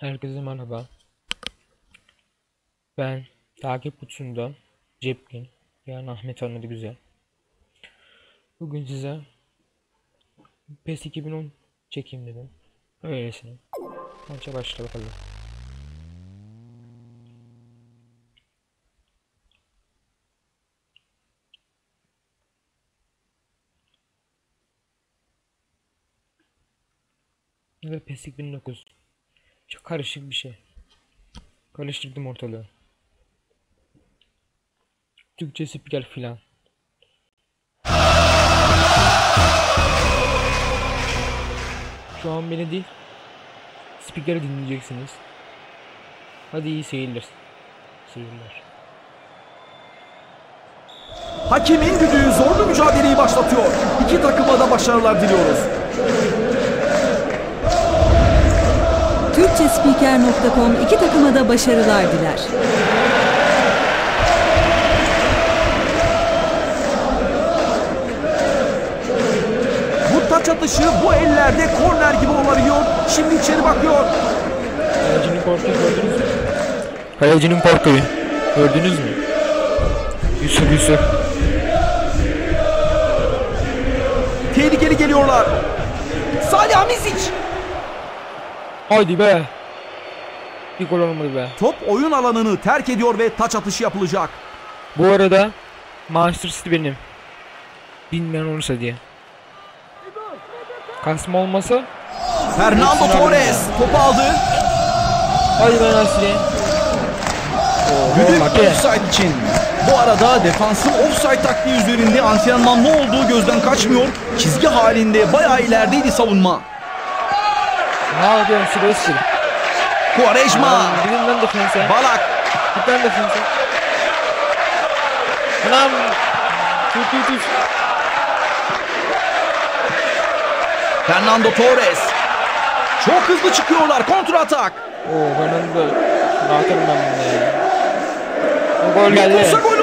Herkese merhaba. Ben takip kutusunda Cepkin yani Ahmet Ahmet Güzel. Bugün size PES 2010 çekeyim dedim. Öylesine. Maça başla bakalım. Ve PES 2009. Çok karışık bir şey. Karıştırdım ortalığı. Türkçe spiker filan. Şu an beni değil, spikeri dinleyeceksiniz. Hadi iyi seyirler. Seyirler. Hakemin düdüğü zorlu mücadeleyi başlatıyor. İki takıma da başarılar diliyoruz. Türkçespiker.com iki takıma da başarılar diler. Bu taç atışı bu ellerde korner gibi olabiliyor. Şimdi içeri bakıyor. Kalecinin korkuyu gördünüz mü? Kalecinin korkuyu. Gördünüz mü? Yusuf Yusuf. Tehlikeli geliyorlar. Salih Hamizic. Haydi be. Bir gol olmadı be. Top oyun alanını terk ediyor ve taç atışı yapılacak. Bu arada Manchester City benim. Bilmeyen olursa diye. Kasma olmasa Fernando Torres topu aldı. hadi ben Asli. Düdük offside için. Bu arada defansın offside taktiği üzerinde antrenman ne olduğu gözden kaçmıyor. Çizgi halinde bayağı ilerideydi savunma. Ne yapıyorsun Silvestri? Quaresma. Gidin lan defense. Balak. Git lan defense. Anam. Tut tut tut. Fernando Torres. Çok hızlı çıkıyorlar kontra atak. Oo da şunu atarım ben bunu ya. Gol geldi. gol.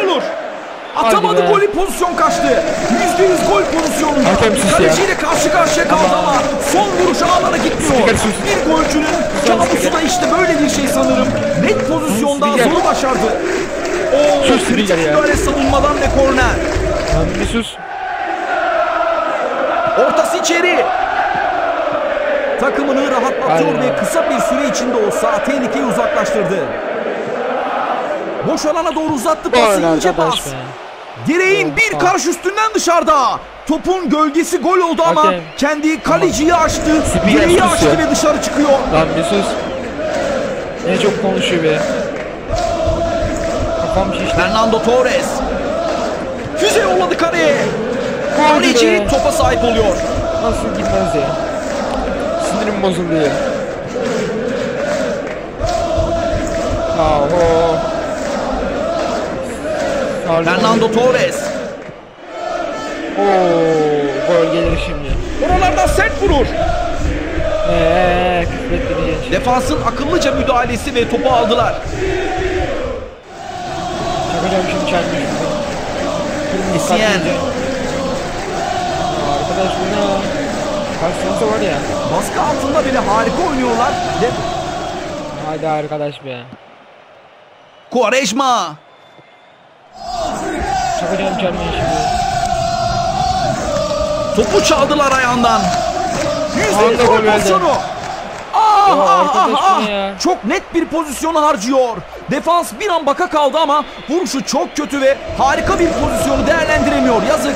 Atamadı golü pozisyon kaçtı. %100 gol pozisyonunda. Kaleciyle karşı karşıya kaldı ama son vuruş ağlara gitmiyor. Bir golcünün kabusu da işte böyle bir şey sanırım. Net pozisyonda Spiker. zoru başardı. Oo, Sus Spiker kritik müdahale savunmadan ve korner. Bir sus. Ortası içeri. Takımını rahatlatıyor ve kısa bir süre içinde olsa tehlikeyi uzaklaştırdı. Boş alana doğru uzattı pası ince pas. be. Direğin bir karş üstünden dışarıda. Topun gölgesi gol oldu ama Hakem. kendi kaleciyi aştı. Direği aştı ve dışarı çıkıyor. Lan bir sus. Ne çok konuşuyor be. Kafam şişti. Fernando Torres. Füze yolladı kaleye. Kaleci topa sahip oluyor. Nasıl gitmez ya? Sinirim bozuldu ya. Aho. Fernando Torres. Oo, gol gelir şimdi. Oralardan sert vurur. Eee, küfrettireceksin. Defansın akıllıca müdahalesi ve topu aldılar. Çakacağım şimdi çelmiş. Essien. Arkadaş bu ne? Kaç var ya. Baskı altında bile harika oynuyorlar. Ve Haydi arkadaş be. Quaresma. Çakacağım çelmiş şimdi. Topu çaldılar ayağından. Yüzde pozisyonu. Ah, ah, ah, ah. Çok net bir pozisyonu harcıyor. Defans bir an baka kaldı ama vuruşu çok kötü ve harika bir pozisyonu değerlendiremiyor. Yazık.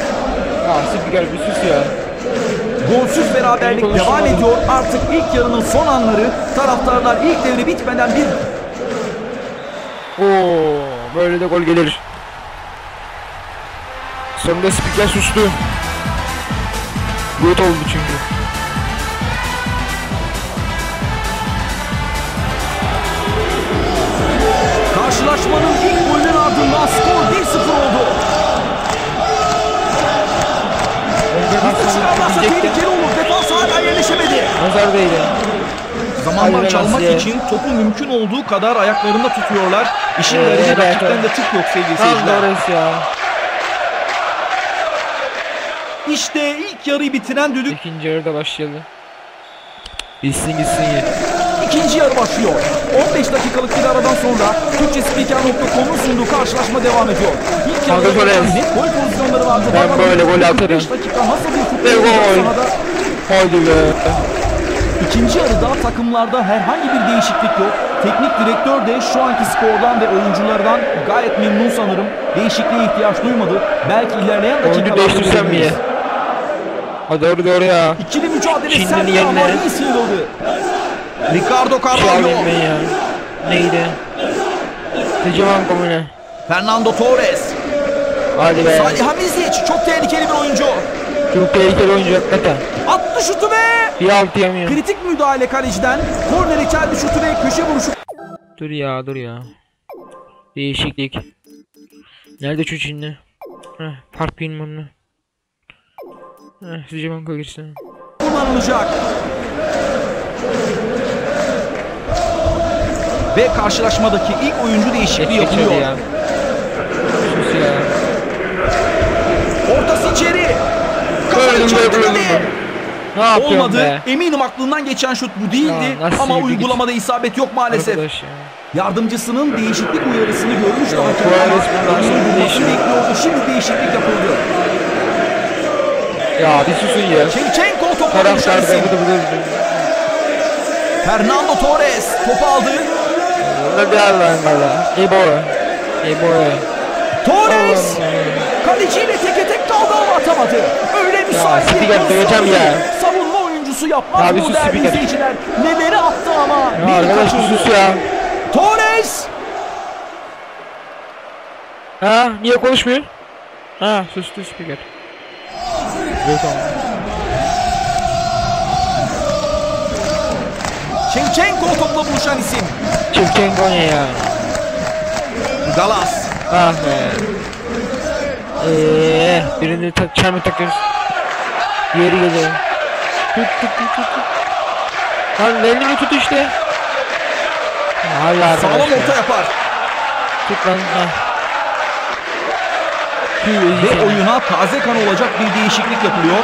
Ya spiker bir sus ya. Golsüz beraberlik devam ediyor. Artık ilk yarının son anları. Taraftarlar ilk devre bitmeden bir Oo, böyle de gol gelir. Sonunda spiker sustu. Gut oldu çünkü. karşılaşmanın ilk golünün ardından skor 1-0 oldu. Hızlı çıkarlarsa tehlikeli olur. Defans hala yerleşemedi. Nazar değdi. Zamandan Hayır, çalmak için topu mümkün olduğu kadar ayaklarında tutuyorlar. İşin Ee, evet, rakipten de tık yok sevgili Tam seyirciler. Dores ya. İşte ilk yarıyı bitiren düdük İkinci yarıda başladı. Gitsin gitsin iyi. İkinci yarı başlıyor. 15 dakikalık bir aradan sonra Türkçespiker.com'un sunduğu karşılaşma devam ediyor. İlk yarıda net gol pozisyonları vardı. Ben Bakalım böyle gol 45 atarım. dakika nasıl bir futbol gol. Haydi be. İkinci yarıda takımlarda herhangi bir değişiklik yok. Teknik direktör de şu anki skordan ve oyunculardan gayet memnun sanırım. Değişikliğe ihtiyaç duymadı. Belki ilerleyen Oyuncu dakikalarda değiştirsem mi. Ha doğru doğru ya. İkili mücadele Çin'in sert yerine- iyi sıyrıldı. Ricardo Carvalho, ya. Neydi? Tecrüben komune. Fernando Torres, Hadi be. Salih Hamizic çok tehlikeli bir oyuncu. Çok tehlikeli oyuncu hakikaten. Attı şutu ve Bir altı yamıyor. kritik müdahale kaleciden. Kornere çeldi şutu ve köşe vuruşu. Dur ya dur ya. Değişiklik. Nerede şu Çinli? Heh, park bilmem ne. Heh, girsin. kullanılacak. Ve karşılaşmadaki ilk oyuncu değişikliği yapılıyor. ya. Sus ya. Ortası içeri. Gördüm, çarptı. Ne Olmadı. be? Eminim aklından geçen şut bu değildi. Ya, ama git. uygulamada isabet yok maalesef. Arkadaş ya. Yardımcısının değişiklik uyarısını görmüştü Ya, değişiyor. bekliyordu. Şimdi değişiklik yapıldı. Ya bir susun ya. Şevçenko topu Taraftar almış da bıdı bıdı. Fernando Torres topu aldı. Ne bir Allah'ın valla. Ey boy. Torres kaleciyle teke tek kaldı ama atamadı. Öyle müsait bir ki ya. Savunma oyuncusu yapmaz Ya bu değerli izleyiciler. Neleri attı ama. Ya arkadaş sus ya. Torres Ha niye konuşmuyor? Ha sustu spiker. Yok tamam. Şevçenko topla buluşan isim. Çevçenko ne ya? Galas. Ah be. Eee birini tak çarmı takıyoruz. Diğeri geliyor. Tut tut tut tut. Lan elini tut işte. Allah Sağlam arkadaş. orta ya. yapar. Tut lan. Ha. Ve oyuna taze kan olacak bir değişiklik yapılıyor.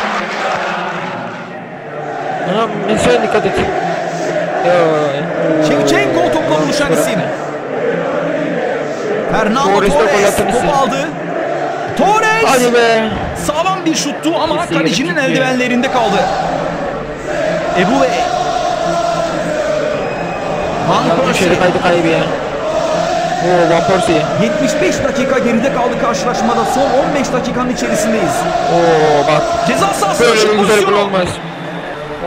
Ana Mesut'a dikkat et. Şevçenko topla buluşan isim. Fernando Torres Torres topu aldı. Torres sağlam bir şuttu ama kalecinin eldivenlerinde kaldı. Ebu Bey. Van Persie. Oo Van Persie. 75 dakika geride kaldı karşılaşmada. Son 15 dakikanın içerisindeyiz. Oo bak. Ceza sahası Böyle dışı bir güzel gol olmaz.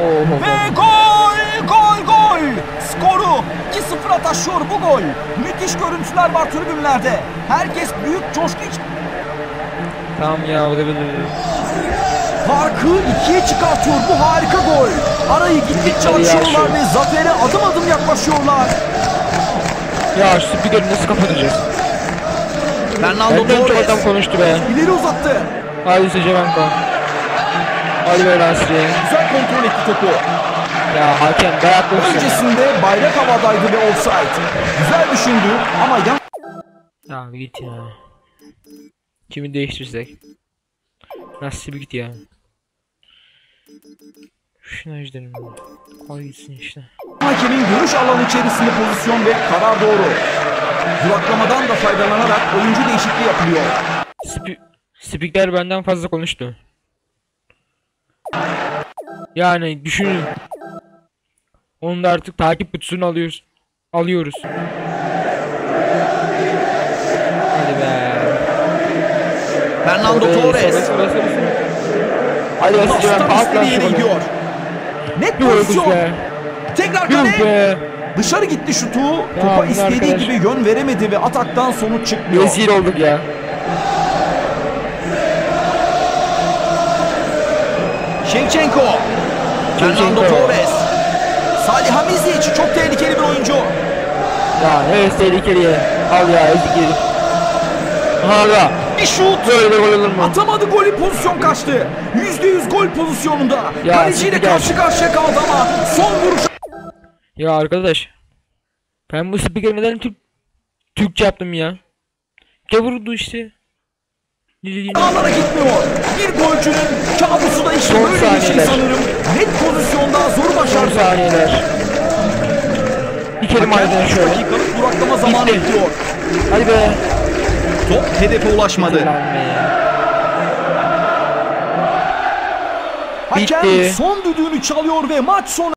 Oo. Ve gol! Gol gol! Skoru 2-0'a taşıyor bu gol. Müthiş görüntüler var tribünlerde. Herkes büyük coşku iç- Tamam ya o da böyle. Farkı ikiye çıkartıyor bu harika gol. Arayı gittikçe açıyorlar ve zafere adım adım yaklaşıyorlar. Ya şu spikeri nasıl kapatacağız? Fernando Benden çok adam konuştu be. ileri uzattı. Hadi Secevenko. Hadi be Nasri. Güzel kontrol etti topu. Ya hakem dayak olsun. Öncesinde bayrak havadaydı ve offside. Güzel düşündü ama yan Ya bir git ya. Kimi değiştirsek? Nasıl bir git ya. Şuna gidelim. Koy gitsin işte. hakemin görüş alanı içerisinde pozisyon ve karar doğru. Duraklamadan da faydalanarak oyuncu değişikliği yapılıyor. Spi Spiker benden fazla konuştu. Yani düşünün. Onu da artık takip kutusunu alıyoruz. Alıyoruz. Hadi be. Fernando Torres. sonra, sonra, sonra, sonra. Hadi be Secevenko Pastan Net pozisyon. be. Tekrar kale. Dışarı gitti şutu. Topa bu istediği arkadaş- gibi yön veremedi ve ataktan sonuç çıkmıyor. Rezil olduk ya. Şevçenko. Fernando. Torres. Salih Hamizic çok tehlikeli bir oyuncu. Ya evet tehlikeli ya. Al ya ezik herif. Hala. Bir şut. Böyle gol olur mu? Atamadı golü pozisyon kaçtı. %100 gol pozisyonunda. Ya, Kaleciyle spiker. karşı karşıya kaldı ama son vuruş Ya arkadaş. Ben bu spikeri neden Türk Türkçe yaptım ya? Ne vurdu işte. Dilediğini- ağlara gitmiyor. Bir golcünün kabusu da işte Son böyle bir şey sanırım. Net pozisyonda Son başardı. saniyeler. Harbiden 3 şöyle. dakikalık duraklama zamanı Bitti. ekliyor. Hadi be. Top hedefe ulaşmadı. Be. Hakem Bitti. son düdüğünü çalıyor ve maç sona